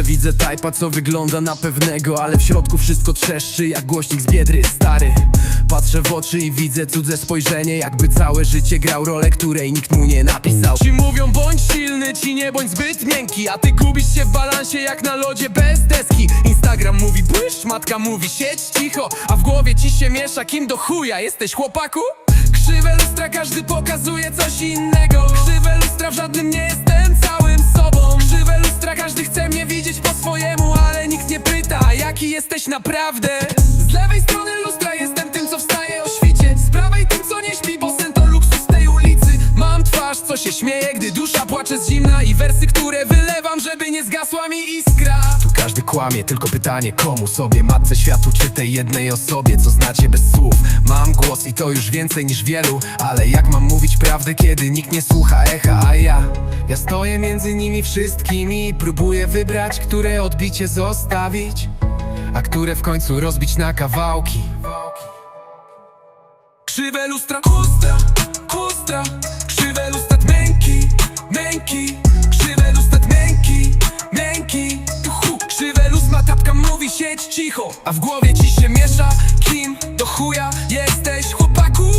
Widzę tajpa, co wygląda na pewnego Ale w środku wszystko trzeszczy jak głośnik z biedry Stary, patrzę w oczy i widzę cudze spojrzenie Jakby całe życie grał rolę, której nikt mu nie napisał. Ci mówią bądź silny, ci nie bądź zbyt miękki A ty gubisz się w balansie jak na lodzie bez deski. Instagram mówi błyszcz, matka mówi siedź cicho A w głowie ci się miesza, kim do chuja jesteś chłopaku? Krzywe lustra, każdy pokazuje coś innego. Krzywe lustra, w żadnym nie jesteś naprawdę? Z lewej strony lustra jestem tym, co wstaje o świcie. Z prawej tym, co nie śpi, bo sen to luksus tej ulicy. Mam twarz, co się śmieje, gdy dusza płacze z zimna. I wersy, które wylewam, żeby nie zgasła mi iskra. Tu każdy kłamie, tylko pytanie komu? Sobie Matce światu czy tej jednej osobie, co znacie bez słów. Mam głos i to już więcej niż wielu Ale jak mam mówić prawdę, kiedy nikt nie słucha echa? A ja, ja stoję między nimi wszystkimi I próbuję wybrać, które odbicie zostawić A które w końcu rozbić na kawałki? Krzywe lustra kustra, kustra Krzywe lustra męki, męki. Krzywe lustra męki, męki Krzywe lustra tapka mówi siedź cicho. A w głowie ci się miesza Kim do chuja jesteś chłopaku?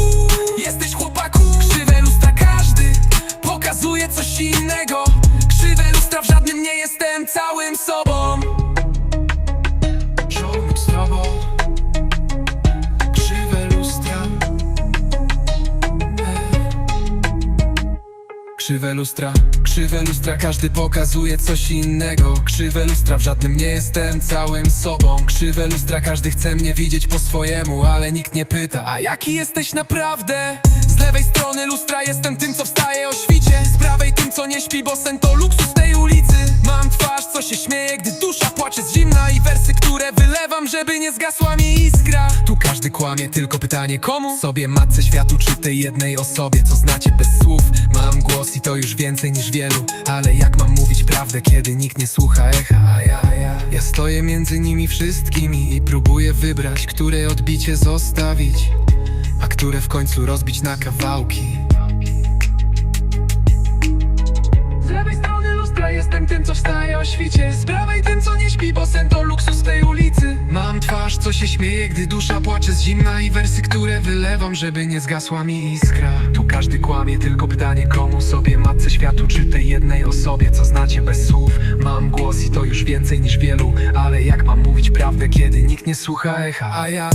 Jesteś chłopaku? Krzywe lustra każdy pokazuje coś innego. Krzywe lustra w żadnym nie jestem całym sobą Krzywe lustra, krzywe lustra, każdy pokazuje coś innego. Krzywe lustra, w żadnym nie jestem całym sobą. Krzywe lustra, każdy chce mnie widzieć po swojemu Ale nikt nie pyta, a jaki jesteś naprawdę? Z lewej strony lustra jestem tym, co wstaje o świcie. Z prawej tym, co nie śpi, bo sen to luksus tej ulicy. Mam twarz, co się śmieje, gdy dusza płacze z zimna I wersy, które wylewam, żeby nie zgasła mi iskra każdy kłamie, tylko pytanie komu? Sobie, matce światu, czy tej jednej osobie, co znacie bez słów? Mam głos i to już więcej niż wielu Ale jak mam mówić prawdę, kiedy nikt nie słucha echa? Ja, ja, ja stoję między nimi wszystkimi I próbuję wybrać, które odbicie zostawić A które w końcu rozbić na kawałki. Z lewej strony lustra jestem tym, co wstaje o świcie co się śmieje, gdy dusza płacze z zimna I wersy, które wylewam, żeby nie zgasła mi iskra. Tu każdy kłamie, tylko pytanie komu sobie Matce światu, czy tej jednej osobie, co znacie bez słów. Mam głos i to już więcej niż wielu Ale jak mam mówić prawdę, kiedy nikt nie słucha echa? A ja,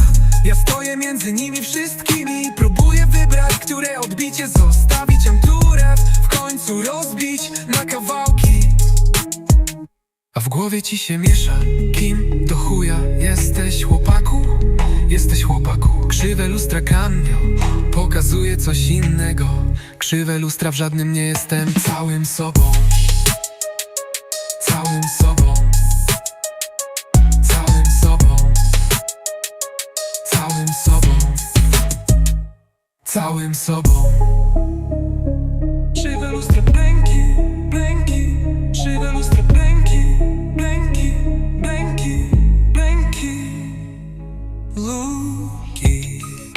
ja stoję między nimi wszystkimi próbuję wybrać, które odbicie zostawić A które w końcu rozbić. Na kawałki a w głowie ci się miesza. Kim do chuja jesteś chłopaku? Jesteś chłopaku. Krzywe lustra kamio Pokazuje coś innego. Krzywe lustra w żadnym nie jestem. Całym sobą. Całym sobą. Całym sobą. Całym sobą. Całym sobą here.